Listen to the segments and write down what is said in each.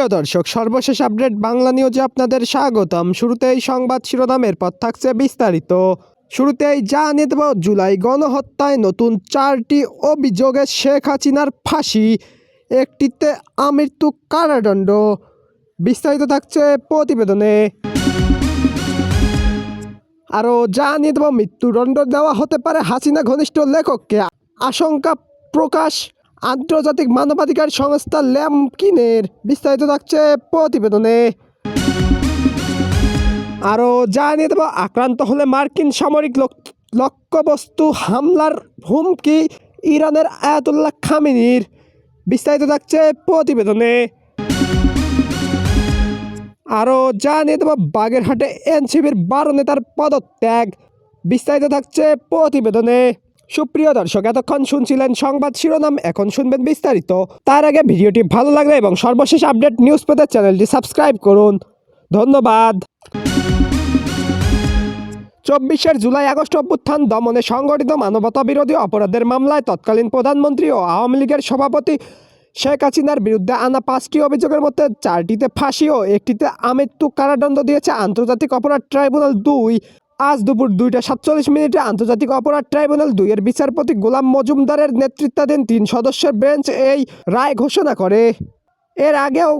সুপ্রিয় দর্শক, সর্বশেষ আপডেট বাংলা নিউজে আপনাদের স্বাগতম। শুরুতেই সংবাদ শিরোনামের পর থাকছে বিস্তারিত। শুরুতেই জানিয়ে দেব, জুলাই গণহত্যায় নতুন চারটি অভিযোগে শেখ হাসিনার ফাঁসি, একটিতে আমৃত্যু কারাদণ্ড। বিস্তারিত থাকছে প্রতিবেদনে। আরও জানিয়ে দেব, মৃত্যুদণ্ড দেওয়া হতে পারে হাসিনা ঘনিষ্ঠ লেখককে। আশঙ্কা প্রকাশ আন্তর্জাতিক মানবাধিকার সংস্থা ল্যাম্পকিনের বিস্তারিত থাকছে প্রতিবেদনে। আরও জানিয়ে দেব, আক্রান্ত হলে মার্কিন সামরিক লক- লক্ষ্যবস্তু হামলার হুমকি ইরানের আয়াতুল্লাহ খামিনির। বিস্তারিত থাকছে প্রতিবেদনে। আরও জানিয়ে দেব, বাগেরহাটে এনসিবির বারো নেতার পদত্যাগ। বিস্তারিত থাকছে প্রতিবেদনে। সুপ্রিয় দর্শক, এতক্ষণ শুনছিলেন সংবাদ শিরোনাম, এখন শুনবেন বিস্তারিত। তার আগে ভিডিওটি ভালো লাগলে এবং সর্বশেষ আপডেট নিউজ পেতে চ্যানেলটি সাবস্ক্রাইব করুন। ধন্যবাদ। চব্বিশের জুলাই আগস্ট অভ্যুত্থান দমনে সংগঠিত মানবতা বিরোধী অপরাধের মামলায় তৎকালীন প্রধানমন্ত্রী ও আওয়ামী লীগের সভাপতি শেখ হাসিনার বিরুদ্ধে আনা পাঁচটি অভিযোগের মধ্যে চারটিতে ফাঁসি ও একটিতে আমৃত্যু কারাদণ্ড দিয়েছে আন্তর্জাতিক অপরাধ ট্রাইব্যুনাল দুই। আজ দুপুর দুইটা সাতচল্লিশ মিনিটে আন্তর্জাতিক অপরাধ ট্রাইব্যুনাল দুইয়ের বিচারপতি গোলাম মজুমদারের নেতৃত্বাধীন তিন সদস্যের বেঞ্চ এই রায় ঘোষণা করে। এর আগেও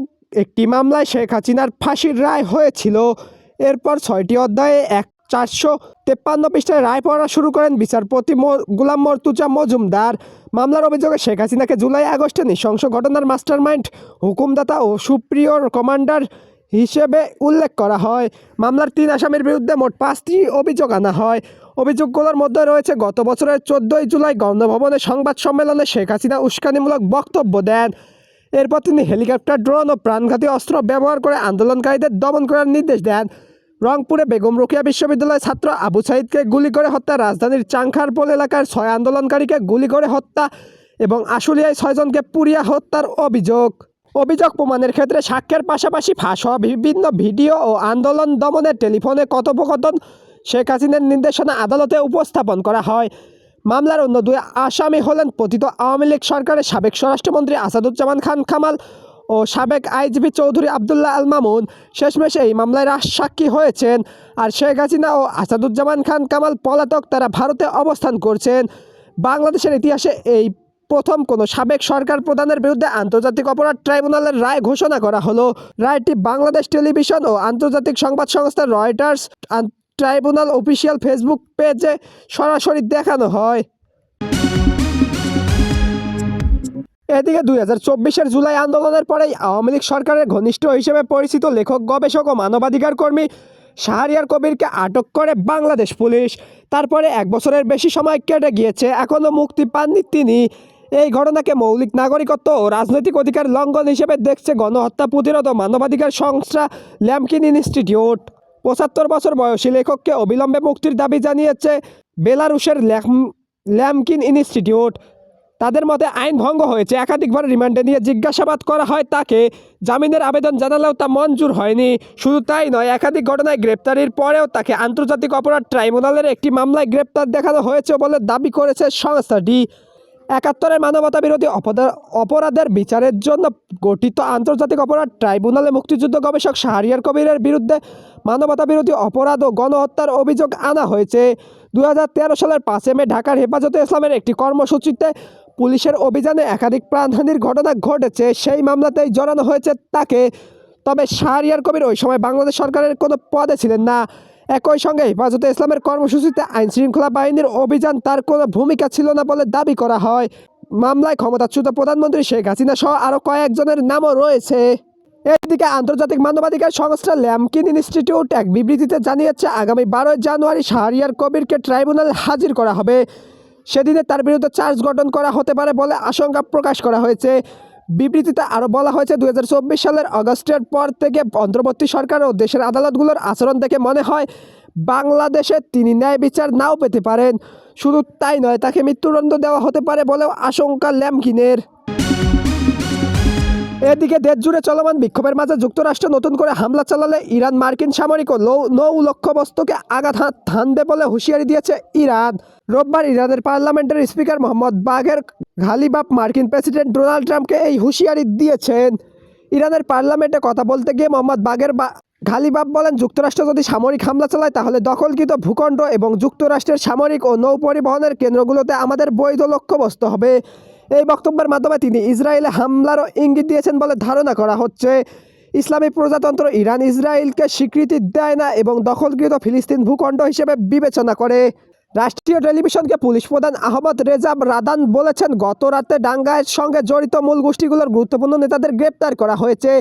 একটি মামলায় শেখ হাসিনার ফাঁসির রায় হয়েছিল। এরপর ছয়টি অধ্যায়ে এক চারশো তেপ্পান্ন পৃষ্ঠায় রায় পড়া শুরু করেন বিচারপতি গোলাম মর্তুজা মজুমদার। মামলার অভিযোগে শেখ হাসিনাকে জুলাই আগস্টে নৃশংস ঘটনার মাস্টারমাইন্ড, হুকুমদাতা ও সুপ্রিয় কমান্ডার হিসেবে উল্লেখ করা হয়। মামলার তিন আসামির বিরুদ্ধে মোট পাঁচটি অভিযোগ আনা হয়। অভিযোগগুলোর মধ্যে রয়েছে, গত বছরের চোদ্দোই জুলাই গণভবনে সংবাদ সম্মেলনে শেখ হাসিনা উস্কানিমূলক বক্তব্য দেন। এরপর তিনি হেলিকপ্টার, ড্রোন ও প্রাণঘাতী অস্ত্র ব্যবহার করে আন্দোলনকারীদের দমন করার নির্দেশ দেন। রংপুরে বেগম রোকেয়া বিশ্ববিদ্যালয়ের ছাত্র আবু সাইদকে গুলি করে হত্যা, রাজধানীর চাংখারপোল এলাকার ছয় আন্দোলনকারীকে গুলি করে হত্যা এবং আশুলিয়ায় ছয়জনকে পুড়িয়া হত্যার অভিযোগ। অভিযোগ প্রমাণের ক্ষেত্রে সাক্ষ্যের পাশাপাশি ফাঁস হওয়া বিভিন্ন ভিডিও ও আন্দোলন দমনের টেলিফোনে কথোপকথন শেখ হাসিনার নির্দেশনা আদালতে উপস্থাপন করা হয়। মামলার অন্য দুই আসামি হলেন পতিত আওয়ামী লীগ সরকারের সাবেক স্বরাষ্ট্রমন্ত্রী আসাদুজ্জামান খান কামাল ও সাবেক আইজিপি চৌধুরী আবদুল্লাহ আল মামুন। শেষমেশ এই মামলায় সাক্ষী হয়েছেন আর শেখ হাসিনা ও আসাদুজ্জামান খান কামাল পলাতক তারা ভারতে অবস্থান করছেন। বাংলাদেশের ইতিহাসে এই প্রথম কোনো সাবেক সরকার প্রধানের বিরুদ্ধে আন্তর্জাতিক অপরাধ ট্রাইব্যুনালের রায় ঘোষণা করা হলো। রায়টি বাংলাদেশ টেলিভিশন ও আন্তর্জাতিক সংবাদ সংস্থা রয়টার্স ট্রাইব্যুনাল অফিসিয়াল ফেসবুক পেজে সরাসরি দেখানো হয়। এদিকে দুই হাজার চব্বিশের জুলাই আন্দোলনের পরেই আওয়ামী লীগ সরকারের ঘনিষ্ঠ হিসেবে পরিচিত লেখক, গবেষক ও মানবাধিকার কর্মী শাহরিয়ার কবিরকে আটক করে বাংলাদেশ পুলিশ। তারপরে এক বছরের বেশি সময় কেটে গিয়েছে এখনও মুক্তি পাননি তিনি। এই ঘটনাকে মৌলিক নাগরিকত্ব ও রাজনৈতিক অধিকার লঙ্ঘন হিসেবে দেখছে গণহত্যা প্রতিরোধ ও মানবাধিকার সংস্থা ল্যামকিন ইনস্টিটিউট। পঁচাত্তর বছর বয়সী লেখককে অবিলম্বে মুক্তির দাবি জানিয়েছে বেলারুশের ল্যাম- ল্যামকিন ইনস্টিটিউট। তাদের মতে আইন ভঙ্গ হয়েছে, একাধিকবার রিমান্ডে নিয়ে জিজ্ঞাসাবাদ করা হয় তাকে। জামিনের আবেদন জানালেও তা মঞ্জুর হয়নি। শুধু তাই নয়, একাধিক ঘটনায় গ্রেপ্তারির পরেও তাকে আন্তর্জাতিক অপরাধ ট্রাইব্যুনালের একটি মামলায় গ্রেপ্তার দেখানো হয়েছে বলে দাবি করেছে সংস্থাটি। একাত্তরের মানবতা বিরোধী অপরাধের বিচারের জন্য গঠিত আন্তর্জাতিক অপরাধ ট্রাইব্যুনালে মুক্তিযুদ্ধ গবেষক শাহরিয়ার কবিরের বিরুদ্ধে মানবতা বিরোধী অপরাধ ও গণহত্যার অভিযোগ আনা হয়েছে। দু হাজার তেরো সালের পাঁচে মে ঢাকার হেফাজতে ইসলামের একটি কর্মসূচিতে পুলিশের অভিযানে একাধিক প্রাণহানির ঘটনা ঘটেছে। সেই মামলাতেই জড়ানো হয়েছে তাকে। তবে শাহরিয়ার কবির ওই সময় বাংলাদেশ সরকারের কোনো পদে ছিলেন না। একই সঙ্গে হেফাজতে ইসলামের কর্মসূচিতে আইন শৃঙ্খলা বাহিনীর অভিযান তার কোনো ভূমিকা ছিল না বলে দাবি করা হয়। মামলায় ক্ষমতাচ্যুত প্রধানমন্ত্রী শেখ হাসিনা সহ আরও কয়েকজনের নামও রয়েছে। এদিকে আন্তর্জাতিক মানবাধিকার সংস্থা ল্যামকিন ইনস্টিটিউট এক বিবৃতিতে জানিয়েছে, আগামী বারোই জানুয়ারি শাহরিয়ার কবিরকে ট্রাইব্যুনাল হাজির করা হবে। সেদিনে তার বিরুদ্ধে চার্জ গঠন করা হতে পারে বলে আশঙ্কা প্রকাশ করা হয়েছে। বিবৃতিতে আরও বলা হয়েছে, দুই হাজার চব্বিশ সালের অগস্টের পর থেকে অন্তর্বর্তী সরকার ও দেশের আদালতগুলোর আচরণ দেখে মনে হয় বাংলাদেশে তিনি ন্যায় বিচার নাও পেতে পারেন। শুধু তাই নয়, তাকে মৃত্যুদণ্ড দেওয়া হতে পারে বলেও আশঙ্কা ল্যামকিনের। এদিকে দেশ জুড়ে চলমান বিক্ষোভের মাঝে যুক্তরাষ্ট্র নতুন করে হামলা চালালে ইরান মার্কিন সামরিক ও নৌ লক্ষ্যবস্তুকে আঘাত হাত হানবে বলে হুঁশিয়ারি দিয়েছে ইরান। রোববার ইরানের পার্লামেন্টের স্পিকার মোহাম্মদ বাঘের ঘালিবাপ মার্কিন প্রেসিডেন্ট ডোনাল্ড ট্রাম্পকে এই হুঁশিয়ারি দিয়েছেন। ইরানের পার্লামেন্টে কথা বলতে গিয়ে মোহাম্মদ বাগের বা ঘালিবাব বলেন, যুক্তরাষ্ট্র যদি সামরিক হামলা চালায়, তাহলে দখলকৃত ভূখণ্ড এবং যুক্তরাষ্ট্রের সামরিক ও নৌ পরিবহনের কেন্দ্রগুলোতে আমাদের বৈধ লক্ষ্যবস্তু হবে। এই বক্তব্যের মাধ্যমে তিনি ইসরায়েলে হামলারও ইঙ্গিত দিয়েছেন বলে ধারণা করা হচ্ছে। ইসলামী প্রজাতন্ত্র ইরান ইসরায়েলকে স্বীকৃতি দেয় না এবং দখলকৃত ফিলিস্তিন ভূখণ্ড হিসেবে বিবেচনা করে। রাষ্ট্রীয় টেলিভিশনকে পুলিশ প্রধান আহমদ রেজাব রাদান বলেছেন, গত রাতে ডাঙ্গায়ের সঙ্গে জড়িত মূল গোষ্ঠীগুলোর গুরুত্বপূর্ণ নেতাদের গ্রেপ্তার করা হয়েছে।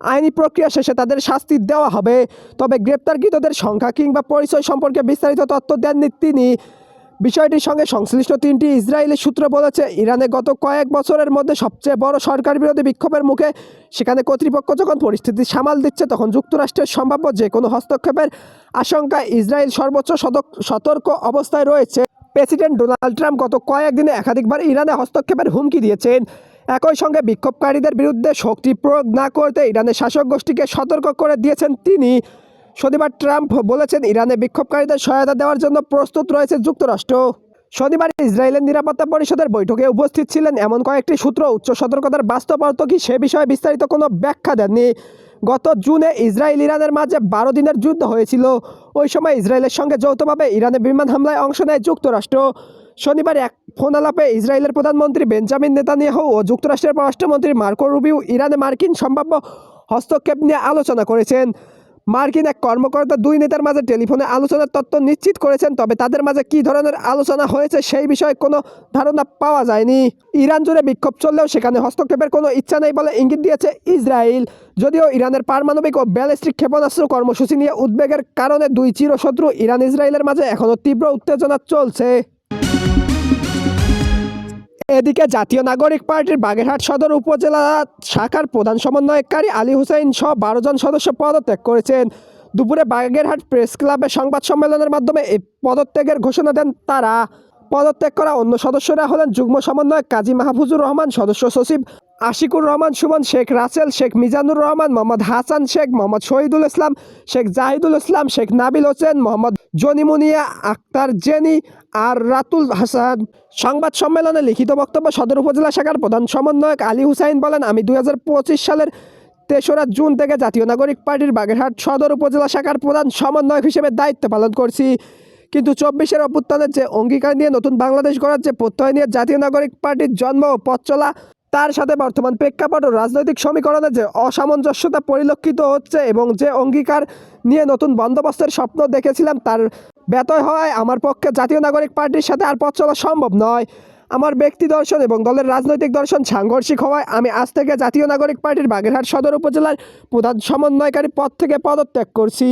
আইনি প্রক্রিয়া শেষে তাদের শাস্তি দেওয়া হবে, তবে গ্রেপ্তারকৃতদের সংখ্যা কিংবা পরিচয় সম্পর্কে বিস্তারিত তথ্য দেননি তিনি। বিষয়টির সঙ্গে সংশ্লিষ্ট তিনটি ইসরায়েলি সূত্র বলেছে, ইরানে গত কয়েক বছরের মধ্যে সবচেয়ে বড় সরকার বিরোধী বিক্ষোভের মুখে সেখানে কর্তৃপক্ষ যখন পরিস্থিতি সামাল দিচ্ছে, তখন যুক্তরাষ্ট্রের সম্ভাব্য যে কোনো হস্তক্ষেপের আশঙ্কায় ইসরায়েল সর্বোচ্চ সতর্ক অবস্থায় রয়েছে। প্রেসিডেন্ট ডোনাল্ড ট্রাম্প গত কয়েকদিনে একাধিকবার ইরানে হস্তক্ষেপের হুমকি দিয়েছেন। একই সঙ্গে বিক্ষোভকারীদের বিরুদ্ধে শক্তি প্রয়োগ না করতে ইরানের শাসক গোষ্ঠীকে সতর্ক করে দিয়েছেন তিনি। শনিবার ট্রাম্প বলেছেন ইরানে বিক্ষোভকারীদের সহায়তা দেওয়ার জন্য প্রস্তুত রয়েছে যুক্তরাষ্ট্র। শনিবার ইসরায়েলের নিরাপত্তা পরিষদের বৈঠকে উপস্থিত ছিলেন এমন কয়েকটি সূত্র উচ্চ সতর্কতার বাস্তব অর্থ কি সে বিষয়ে বিস্তারিত কোনো ব্যাখ্যা দেননি। গত জুনে ইসরায়েল ইরানের মাঝে বারো দিনের যুদ্ধ হয়েছিল। ওই সময় ইসরায়েলের সঙ্গে যৌথভাবে ইরানে বিমান হামলায় অংশ নেয় যুক্তরাষ্ট্র। শনিবার এক ফোন আলাপে ইসরায়েলের প্রধানমন্ত্রী বেঞ্জামিন নেতানিয়াহু ও যুক্তরাষ্ট্রের পররাষ্ট্রমন্ত্রী মার্কো রুবিও ইরানে মার্কিন সম্ভাব্য হস্তক্ষেপ নিয়ে আলোচনা করেছেন। মার্কিন এক কর্মকর্তা দুই নেতার মাঝে টেলিফোনে আলোচনার তথ্য নিশ্চিত করেছেন, তবে তাদের মাঝে কী ধরনের আলোচনা হয়েছে সেই বিষয়ে কোনো ধারণা পাওয়া যায়নি। ইরান জুড়ে বিক্ষোভ চললেও সেখানে হস্তক্ষেপের কোনো ইচ্ছা নেই বলে ইঙ্গিত দিয়েছে ইসরায়েল। যদিও ইরানের পারমাণবিক ও ব্যালিস্টিক ক্ষেপণাস্ত্র কর্মসূচি নিয়ে উদ্বেগের কারণে দুই চিরশত্রু ইরান ইসরায়েলের মাঝে এখনও তীব্র উত্তেজনা চলছে। এদিকে জাতীয় নাগরিক পার্টির বাগেরহাট সদর উপজেলা শাখার প্রধান সমন্বয়কারী আলী হুসাইন সহ বারো জন সদস্য পদত্যাগ করেছেন। দুপুরে বাগেরহাট প্রেস ক্লাবে সংবাদ সম্মেলনের মাধ্যমে এই পদত্যাগের ঘোষণা দেন তারা। পদত্যাগ করা অন্য সদস্যরা হলেন যুগ্ম সমন্বয়ক কাজী মাহফুজুর রহমান, সদস্য সচিব আশিকুর রহমান, সুমন শেখ রাসেল, শেখ মিজানুর রহমান, মোহাম্মদ হাসান শেখ, মোহাম্মদ শহীদুল ইসলাম শেখ জাহিদুল ইসলাম, শেখ নাবিল হোসেন, মোহাম্মদ জনিমুনিয়া আক্তার জেনি আর রাতুল হাসান সংবাদ সম্মেলনে লিখিত বক্তব্য সদর উপজেলা শাখার প্রধান সমন্বয়ক আলী হুসাইন বলেন, আমি দু হাজার পঁচিশ সালের তেসরা জুন থেকে জাতীয় নাগরিক পার্টির বাগেরহাট সদর উপজেলা শাখার প্রধান সমন্বয়ক হিসেবে দায়িত্ব পালন করছি। কিন্তু চব্বিশের অভ্যুত্থানের যে অঙ্গীকার নিয়ে নতুন বাংলাদেশ গড়ার যে প্রত্যয় নিয়ে জাতীয় নাগরিক পার্টির জন্ম ও পথ চলা, তার সাথে বর্তমান প্রেক্ষাপট ও রাজনৈতিক সমীকরণে যে অসামঞ্জস্যতা পরিলক্ষিত হচ্ছে এবং যে অঙ্গীকার নিয়ে নতুন বন্দোবস্তের স্বপ্ন দেখেছিলাম, তার ব্যতয় হয়। আমার পক্ষে জাতীয় নাগরিক পার্টির সাথে আর পথ চলা সম্ভব নয়। আমার ব্যক্তি দর্শন এবং দলের রাজনৈতিক দর্শন সাংঘর্ষিক হওয়ায় আমি আজ থেকে জাতীয় নাগরিক পার্টির বাগেরহাট সদর উপজেলার প্রধান সমন্বয়কারী পদ থেকে পদত্যাগ করছি।